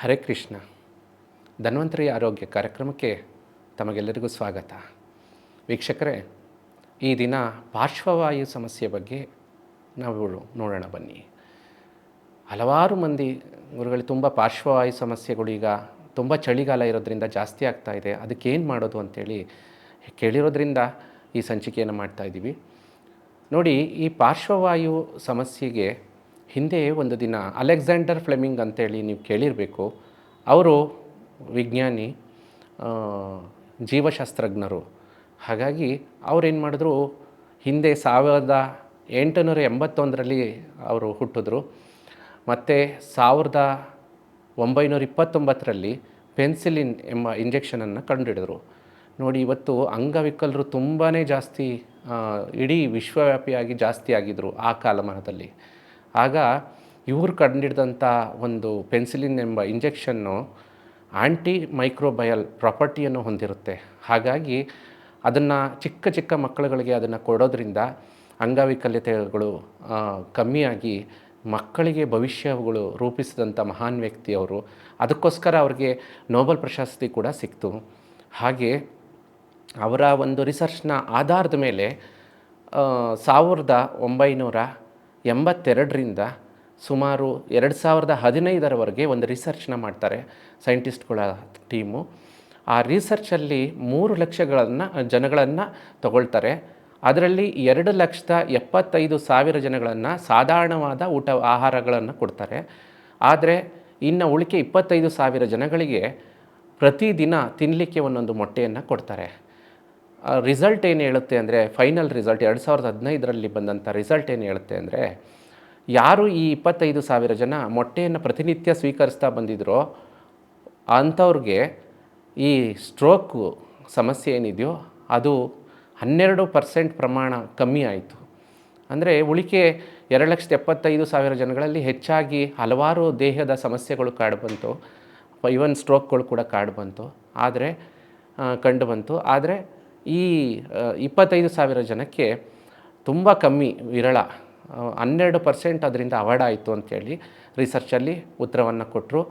ಹರೇ ಕೃಷ್ಣ. ಧನ್ವಂತರಿ ಆರೋಗ್ಯ ಕಾರ್ಯಕ್ರಮಕ್ಕೆ ತಮಗೆಲ್ಲರಿಗೂ ಸ್ವಾಗತ. ವೀಕ್ಷಕರೇ, ಈ ದಿನ ಪಾರ್ಶ್ವವಾಯು ಸಮಸ್ಯೆ ಬಗ್ಗೆ ನಾವು ನೋಡೋಣ ಬನ್ನಿ. ಹಲವಾರು ಮಂದಿ ಗುರುಗಳು ತುಂಬ ಪಾರ್ಶ್ವವಾಯು ಸಮಸ್ಯೆಗಳು ಈಗ ತುಂಬ ಚಳಿಗಾಲ ಇರೋದ್ರಿಂದ ಜಾಸ್ತಿ ಆಗ್ತಾ ಇದೆ. ಅದಕ್ಕೇನು ಮಾಡೋದು ಅಂತೇಳಿ ಕೇಳಿರೋದ್ರಿಂದ ಈ ಸಂಚಿಕೆಯನ್ನು ಮಾಡ್ತಾಯಿದ್ದೀವಿ ನೋಡಿ, ಈ ಪಾರ್ಶ್ವವಾಯು ಸಮಸ್ಯೆಗೆ ಹಿಂದೆ ಒಂದು ದಿನ ಅಲೆಕ್ಸಾಂಡರ್ ಫ್ಲೆಮಿಂಗ್ ಅಂತೇಳಿ ನೀವು ಕೇಳಿರಬೇಕು, ಅವರು ವಿಜ್ಞಾನಿ ಜೀವಶಾಸ್ತ್ರಜ್ಞರು. ಹಾಗಾಗಿ ಅವ್ರೇನು ಮಾಡಿದ್ರು, ಹಿಂದೆ ಸಾವಿರದ ಎಂಟುನೂರ ಎಂಬತ್ತೊಂದರಲ್ಲಿ ಅವರು ಹುಟ್ಟಿದ್ರು. ಮತ್ತು ಸಾವಿರದ ಒಂಬೈನೂರ ಇಪ್ಪತ್ತೊಂಬತ್ತರಲ್ಲಿ ಪೆನ್ಸಿಲಿನ್ ಎಂಬ ಇಂಜೆಕ್ಷನನ್ನು ಕಂಡುಹಿಡಿದ್ರು. ನೋಡಿ, ಇವತ್ತು ಅಂಗವಿಕಲರು ತುಂಬಾ ಜಾಸ್ತಿ ಇಡೀ ವಿಶ್ವವ್ಯಾಪಿಯಾಗಿ ಜಾಸ್ತಿ ಆಗಿದ್ದರು ಆ ಕಾಲಮಾನದಲ್ಲಿ. ಆಗ ಇವರು ಕಂಡಿಡ್ದಂಥ ಒಂದು ಪೆನ್ಸಿಲಿನ್ ಎಂಬ ಇಂಜೆಕ್ಷನ್ನು ಆ್ಯಂಟಿ ಮೈಕ್ರೋಬಯಲ್ ಪ್ರಾಪರ್ಟಿಯನ್ನು ಹೊಂದಿರುತ್ತೆ. ಹಾಗಾಗಿ ಅದನ್ನು ಚಿಕ್ಕ ಚಿಕ್ಕ ಮಕ್ಕಳುಗಳಿಗೆ ಅದನ್ನು ಕೊಡೋದ್ರಿಂದ ಅಂಗವಿಕಲ್ಯತೆಗಳು ಕಮ್ಮಿಯಾಗಿ ಮಕ್ಕಳಿಗೆ ಭವಿಷ್ಯಗಳು ರೂಪಿಸಿದಂಥ ಮಹಾನ್ ವ್ಯಕ್ತಿಯವರು ಅದಕ್ಕೋಸ್ಕರ ಅವ್ರಿಗೆ ನೋಬೆಲ್ ಪ್ರಶಸ್ತಿ ಕೂಡ ಸಿಕ್ತು. ಹಾಗೆ ಅವರ ಒಂದು ರಿಸರ್ಚ್ನ ಆಧಾರದ ಮೇಲೆ ಸಾವಿರದ ಒಂಬೈನೂರ ಎಂಬತ್ತೆರಡರಿಂದ ಸುಮಾರು ಎರಡು ಸಾವಿರದ ಹದಿನೈದರವರೆಗೆ ಒಂದು ರಿಸರ್ಚ್ನ ಮಾಡ್ತಾರೆ ಸೈಂಟಿಸ್ಟ್ಗಳ ಟೀಮು. ಆ ರಿಸರ್ಚಲ್ಲಿ ಮೂರು ಲಕ್ಷಗಳನ್ನು, ಜನಗಳನ್ನು ತಗೊಳ್ತಾರೆ. ಅದರಲ್ಲಿ ಎರಡು ಲಕ್ಷದ ಎಪ್ಪತ್ತೈದು ಸಾವಿರ ಜನಗಳನ್ನು ಸಾಧಾರಣವಾದ ಊಟ ಆಹಾರಗಳನ್ನು ಕೊಡ್ತಾರೆ. ಆದರೆ ಇನ್ನು ಉಳಿಕೆ ಇಪ್ಪತ್ತೈದು ಸಾವಿರ ಜನಗಳಿಗೆ ಪ್ರತಿದಿನ ತಿನ್ನಲಿಕ್ಕೆ ಒಂದೊಂದು ಮೊಟ್ಟೆಯನ್ನು ಕೊಡ್ತಾರೆ. ರಿಸಲ್ಟ್ ಏನು ಹೇಳುತ್ತೆ ಅಂದರೆ, ಫೈನಲ್ ರಿಸಲ್ಟ್ ಎರಡು ಸಾವಿರದ ಹದಿನೈದರಲ್ಲಿ ಬಂದಂಥ ರಿಸಲ್ಟ್ ಏನು ಹೇಳುತ್ತೆ ಅಂದರೆ, ಯಾರು ಈ ಇಪ್ಪತ್ತೈದು ಸಾವಿರ ಜನ ಮೊಟ್ಟೆಯನ್ನು ಪ್ರತಿನಿತ್ಯ ಸ್ವೀಕರಿಸ್ತಾ ಬಂದಿದ್ರೋ, ಅಂಥವ್ರಿಗೆ ಈ ಸ್ಟ್ರೋಕು ಸಮಸ್ಯೆ ಏನಿದೆಯೋ, ಅದು ಹನ್ನೆರಡು ಪರ್ಸೆಂಟ್ ಪ್ರಮಾಣ ಕಮ್ಮಿ ಆಯಿತು. ಅಂದರೆ ಉಳಿಕೆ ಎರಡು ಲಕ್ಷದ ಎಪ್ಪತ್ತೈದು ಸಾವಿರ ಜನಗಳಲ್ಲಿ ಹೆಚ್ಚಾಗಿ ಹಲವಾರು ದೇಹದ ಸಮಸ್ಯೆಗಳು ಕಾಡ್ಬಂತು ಇವನ್ ಸ್ಟ್ರೋಕ್ಗಳು ಕೂಡ ಕಾಡ್ಬಂತು, ಆದರೆ ಕಂಡು ಬಂತು. ಆದರೆ ಈ ಇಪ್ಪತ್ತೈದು ಸಾವಿರ ಜನಕ್ಕೆ ತುಂಬ ಕಮ್ಮಿ ವಿರಳ ಹನ್ನೆರಡು ಪರ್ಸೆಂಟ್ ಅದರಿಂದ ಅವಾರ್ಡ್ ಆಯಿತು ಅಂಥೇಳಿ ರಿಸರ್ಚಲ್ಲಿ ಉತ್ತರವನ್ನು ಕೊಟ್ಟರು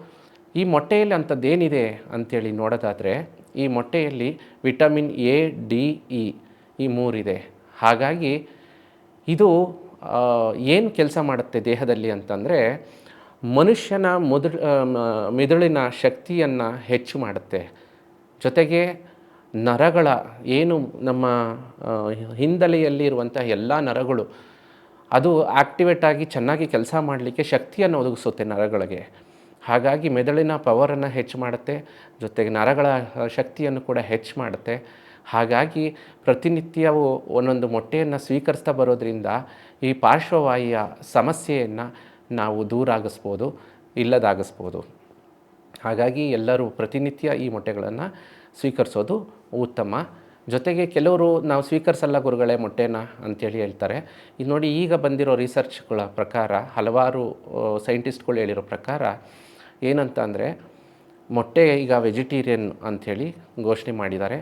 ಈ ಮೊಟ್ಟೆಯಲ್ಲಿ ಅಂಥದ್ದೇನಿದೆ ಅಂಥೇಳಿ ನೋಡೋದಾದರೆ, ಈ ಮೊಟ್ಟೆಯಲ್ಲಿ ವಿಟಮಿನ್ ಎ, ಡಿ, ಇ, ಈ ಮೂರಿದೆ. ಹಾಗಾಗಿ ಇದು ಏನು ಕೆಲಸ ಮಾಡುತ್ತೆ ದೇಹದಲ್ಲಿ ಅಂತಂದರೆ, ಮನುಷ್ಯನ ಮೊದಲು ಮೆದುಳಿನ ಶಕ್ತಿಯನ್ನು ಹೆಚ್ಚು ಮಾಡುತ್ತೆ. ಜೊತೆಗೆ ನರಗಳ ಏನು ನಮ್ಮ ಆ, ಹಿಂದಲೆಯಲ್ಲಿ ಇರುವಂಥ ಎಲ್ಲ ನರಗಳು ಅದು ಆಕ್ಟಿವೇಟ್ ಆಗಿ ಚೆನ್ನಾಗಿ ಕೆಲಸ ಮಾಡಲಿಕ್ಕೆ ಶಕ್ತಿಯನ್ನು ಒದಗಿಸುತ್ತೆ ನರಗಳಿಗೆ. ಹಾಗಾಗಿ ಮೆದುಳಿನ ಪವರನ್ನು ಹೆಚ್ಚು ಮಾಡುತ್ತೆ ಜೊತೆಗೆ ನರಗಳ ಶಕ್ತಿಯನ್ನು ಕೂಡ ಹೆಚ್ಚು ಮಾಡುತ್ತೆ. ಹಾಗಾಗಿ ಪ್ರತಿನಿತ್ಯವು ಒಂದೊಂದು ಮೊಟ್ಟೆಯನ್ನು ಸ್ವೀಕರಿಸ್ತಾ ಬರೋದ್ರಿಂದ ಈ ಪಾರ್ಶ್ವವಾಯಿಯ ಸಮಸ್ಯೆಯನ್ನು ನಾವು ದೂರಾಗಿಸ್ಬೋದು ಇಲ್ಲದಾಗಿಸ್ಬೋದು. ಹಾಗಾಗಿ ಎಲ್ಲರೂ ಪ್ರತಿನಿತ್ಯ ಈ ಮೊಟ್ಟೆಗಳನ್ನು ಸ್ವೀಕರಿಸೋದು ಉತ್ತಮ. ಜೊತೆಗೆ ಕೆಲವರು ನಾವು ಸ್ವೀಕರಿಸಲ್ಲ ಗುರುಗಳೇ ಮೊಟ್ಟೆನ ಅಂತೇಳಿ ಹೇಳ್ತಾರೆ. ಇದು ನೋಡಿ ಈಗ ಬಂದಿರೋ ರಿಸರ್ಚ್ಗಳ ಪ್ರಕಾರ, ಹಲವಾರು ಸೈಂಟಿಸ್ಟ್ಗಳು ಹೇಳಿರೋ ಪ್ರಕಾರ ಏನಂತ ಅಂದರೆ ಮೊಟ್ಟೆ ಈಗ ವೆಜಿಟೇರಿಯನ್ ಅಂಥೇಳಿ ಘೋಷಣೆ ಮಾಡಿದ್ದಾರೆ.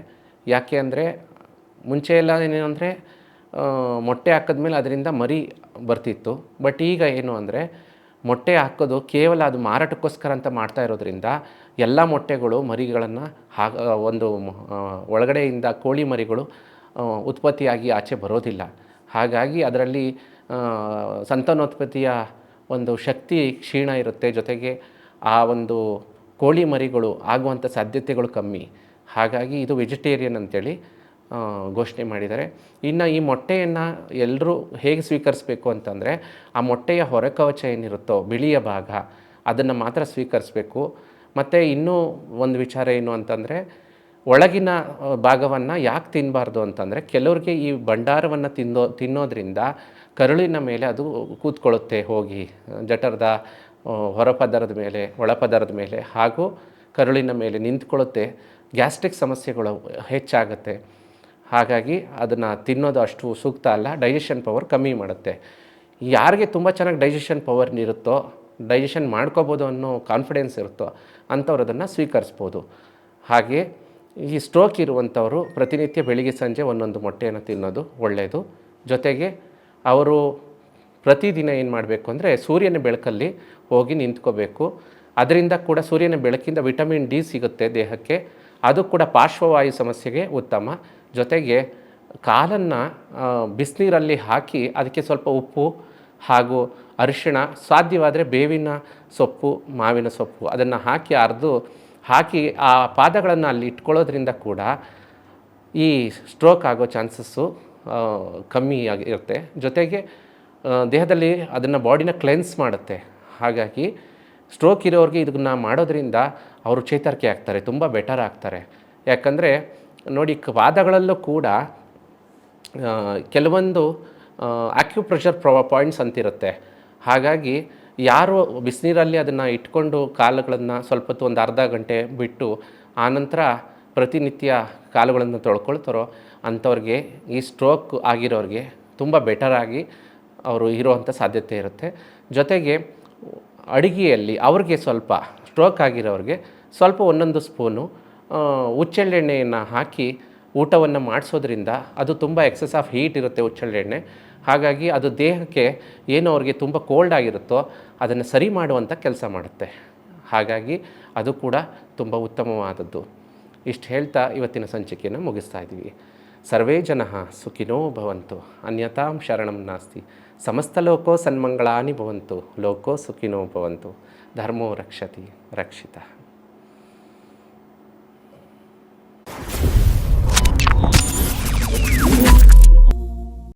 ಯಾಕೆ ಅಂದರೆ ಮುಂಚೆ ಎಲ್ಲ ಅಂದರೆ ಮೊಟ್ಟೆ ಹಾಕಿದ್ಮೇಲೆ ಅದರಿಂದ ಮರಿ ಬರ್ತಿತ್ತು. ಬಟ್ ಈಗ ಏನು ಅಂದರೆ ಮೊಟ್ಟೆ ಹಾಕೋದು ಕೇವಲ ಅದು ಮಾರಾಟಕ್ಕೋಸ್ಕರ ಅಂತ ಮಾಡ್ತಾ ಇರೋದ್ರಿಂದ ಎಲ್ಲ ಮೊಟ್ಟೆಗಳು ಮರಿಗಳನ್ನು ಹಾ ಒಂದು ಒಳಗಡೆಯಿಂದ ಕೋಳಿ ಮರಿಗಳು ಉತ್ಪತ್ತಿಯಾಗಿ ಆಚೆ ಬರೋದಿಲ್ಲ. ಹಾಗಾಗಿ ಅದರಲ್ಲಿ ಸಂತಾನೋತ್ಪತ್ತಿಯ ಒಂದು ಶಕ್ತಿ ಕ್ಷೀಣ ಇರುತ್ತೆ. ಜೊತೆಗೆ ಆ ಒಂದು ಕೋಳಿ ಮರಿಗಳು ಆಗುವಂಥ ಸಾಧ್ಯತೆಗಳು ಕಮ್ಮಿ. ಹಾಗಾಗಿ ಇದು ವೆಜಿಟೇರಿಯನ್ ಅಂತೇಳಿ ಘೋಷಣೆ ಮಾಡಿದ್ದಾರೆ. ಇನ್ನು ಈ ಮೊಟ್ಟೆಯನ್ನು ಎಲ್ಲರೂ ಹೇಗೆ ಸ್ವೀಕರಿಸಬೇಕು ಅಂತಂದರೆ, ಆ ಮೊಟ್ಟೆಯ ಹೊರಕವಚ ಏನಿರುತ್ತೋ, ಬಿಳಿಯ ಭಾಗ, ಅದನ್ನು ಮಾತ್ರ ಸ್ವೀಕರಿಸಬೇಕು. ಮತ್ತು ಇನ್ನೂ ಒಂದು ವಿಚಾರ ಏನು ಅಂತಂದರೆ, ಒಳಗಿನ ಭಾಗವನ್ನು ಯಾಕೆ ತಿನ್ನಬಾರ್ದು ಅಂತಂದರೆ, ಕೆಲವ್ರಿಗೆ ಈ ಭಂಡಾರವನ್ನು ತಿನ್ನೋ ತಿನ್ನೋದ್ರಿಂದ ಕರುಳಿನ ಮೇಲೆ ಅದು ಕೂತ್ಕೊಳ್ಳುತ್ತೆ ಹೋಗಿ. ಜಠರದ ಹೊರ ಹೊರಪದರದ ಮೇಲೆ, ಒಳಪದರದ ಮೇಲೆ ಹಾಗೂ ಕರುಳಿನ ಮೇಲೆ ನಿಂತ್ಕೊಳ್ಳುತ್ತೆ. ಗ್ಯಾಸ್ಟ್ರಿಕ್ ಸಮಸ್ಯೆಗಳು ಹೆಚ್ಚಾಗುತ್ತೆ. ಹಾಗಾಗಿ ಅದನ್ನು ತಿನ್ನೋದು ಅಷ್ಟು ಸೂಕ್ತ ಅಲ್ಲ ಡೈಜೆಷನ್ ಪವರ್ ಕಮ್ಮಿ ಮಾಡುತ್ತೆ. ಯಾರಿಗೆ ತುಂಬ ಚೆನ್ನಾಗಿ ಡೈಜೆಷನ್ ಪವರ್ ಇರುತ್ತೋ ಡೈಜೆಷನ್ ಮಾಡ್ಕೋಬೋದು ಅನ್ನೋ ಕಾನ್ಫಿಡೆನ್ಸ್ ಇರುತ್ತೋ ಅಂಥವ್ರು ಅದನ್ನು ಸ್ವೀಕರಿಸ್ಬೋದು. ಹಾಗೆ ಈ ಸ್ಟ್ರೋಕ್ ಇರುವಂಥವರು ಪ್ರತಿನಿತ್ಯ ಬೆಳಿಗ್ಗೆ ಸಂಜೆ ಒಂದೊಂದು ಮೊಟ್ಟೆಯನ್ನು ತಿನ್ನೋದು ಒಳ್ಳೆಯದು ಜೊತೆಗೆ ಅವರು ಪ್ರತಿದಿನ ಏನು ಮಾಡಬೇಕು ಅಂದರೆ ಸೂರ್ಯನ ಬೆಳಕಲ್ಲಿ ಹೋಗಿ ನಿಂತ್ಕೋಬೇಕು. ಅದರಿಂದ ಕೂಡ ಸೂರ್ಯನ ಬೆಳಕಿಂದ ವಿಟಮಿನ್ ಡಿ ಸಿಗುತ್ತೆ ದೇಹಕ್ಕೆ. ಅದು ಕೂಡ ಪಾರ್ಶ್ವವಾಯು ಸಮಸ್ಯೆಗೆ ಉತ್ತಮ. ಜೊತೆಗೆ ಕಾಲನ್ನು ಬಿಸಿನೀರಲ್ಲಿ ಹಾಕಿ ಅದಕ್ಕೆ ಸ್ವಲ್ಪ ಉಪ್ಪು ಹಾಗೂ ಅರಿಶಿಣ, ಸಾಧ್ಯವಾದರೆ ಬೇವಿನ ಸೊಪ್ಪು, ಮಾವಿನ ಸೊಪ್ಪು ಅದನ್ನು ಹಾಕಿ ಅರೆದು ಹಾಕಿ ಆ ಪಾದಗಳನ್ನು ಅಲ್ಲಿ ಇಟ್ಕೊಳ್ಳೋದ್ರಿಂದ ಕೂಡ ಈ ಸ್ಟ್ರೋಕ್ ಆಗೋ ಚಾನ್ಸಸ್ಸು ಕಮ್ಮಿ ಆಗಿರುತ್ತೆ ಜೊತೆಗೆ ದೇಹದಲ್ಲಿ ಅದನ್ನು ಬಾಡಿನ ಕ್ಲೆನ್ಸ್ ಮಾಡುತ್ತೆ. ಹಾಗಾಗಿ ಸ್ಟ್ರೋಕ್ ಇರೋರಿಗೆ ಇದನ್ನು ಮಾಡೋದ್ರಿಂದ ಅವರು ಚೇತರಿಕೆ ಆಗ್ತಾರೆ, ತುಂಬ ಬೆಟರ್ ಆಗ್ತಾರೆ. ಯಾಕಂದರೆ ನೋಡಿ ವಾದಗಳಲ್ಲೂ ಕೂಡ ಕೆಲವೊಂದು ಆಕ್ಯುಪ್ರೆಷರ್ ಪ್ರೊ ಪಾಯಿಂಟ್ಸ್ ಅಂತಿರುತ್ತೆ. ಹಾಗಾಗಿ, ಯಾರು ಬಿಸಿನೀರಲ್ಲಿ ಅದನ್ನು ಇಟ್ಕೊಂಡು ಕಾಲುಗಳನ್ನು ಸ್ವಲ್ಪ ಹೊತ್ತು ಒಂದು ಅರ್ಧ ಗಂಟೆ ಬಿಟ್ಟು, ಆನಂತರ ಪ್ರತಿನಿತ್ಯ ಕಾಲುಗಳನ್ನು ತೊಳ್ಕೊಳ್ತಾರೋ, ಅಂಥವ್ರಿಗೆ ಈ ಸ್ಟ್ರೋಕ್ ಆಗಿರೋರಿಗೆ ತುಂಬ ಬೆಟರಾಗಿ ಅವರು ಇರುವಂಥ ಸಾಧ್ಯತೆ ಇರುತ್ತೆ. ಜೊತೆಗೆ, ಅಡುಗೆಯಲ್ಲಿ ಅವ್ರಿಗೆ ಸ್ವಲ್ಪ ಸ್ಟ್ರೋಕ್ ಆಗಿರೋರಿಗೆ ಸ್ವಲ್ಪ ಒಂದೊಂದು ಸ್ಪೂನು ಹುಚ್ಚೆಳ್ಳೆಣ್ಣೆಯನ್ನು ಹಾಕಿ ಊಟವನ್ನು ಮಾಡಿಸೋದ್ರಿಂದ ಅದು ತುಂಬ ಎಕ್ಸಸ್ ಆಫ್ ಹೀಟ್ ಇರುತ್ತೆ ಹುಚ್ಚೆಳ್ಳೆಣ್ಣೆ ಹಾಗಾಗಿ ಅದು ದೇಹಕ್ಕೆ ಏನು ಅವ್ರಿಗೆ ತುಂಬ ಕೋಲ್ಡ್ ಆಗಿರುತ್ತೋ ಅದನ್ನು ಸರಿ ಮಾಡುವಂಥ ಕೆಲಸ ಮಾಡುತ್ತೆ. ಹಾಗಾಗಿ ಅದು ಕೂಡ ತುಂಬ ಉತ್ತಮವಾದದ್ದು. ಇಷ್ಟು ಹೇಳ್ತಾ ಇವತ್ತಿನ ಸಂಚಿಕೆಯನ್ನು ಮುಗಿಸ್ತಾ ಇದ್ದೀವಿ ಸರ್ವೇ ಜನ ಸುಖಿನೋ ಭವಂತು. ಅನ್ಯತಾಂ ಶರಣಂ ನಾಸ್ತಿ. ಸಮಸ್ತ ಲೋಕೋ ಸನ್ಮಂಗಳಾನಿ ಭವಂತು. ಲೋಕೋ ಸುಖಿನೋ ಭವಂತು. ಧರ್ಮೋ ರಕ್ಷತಿ. ರಕ್ಷಿತ.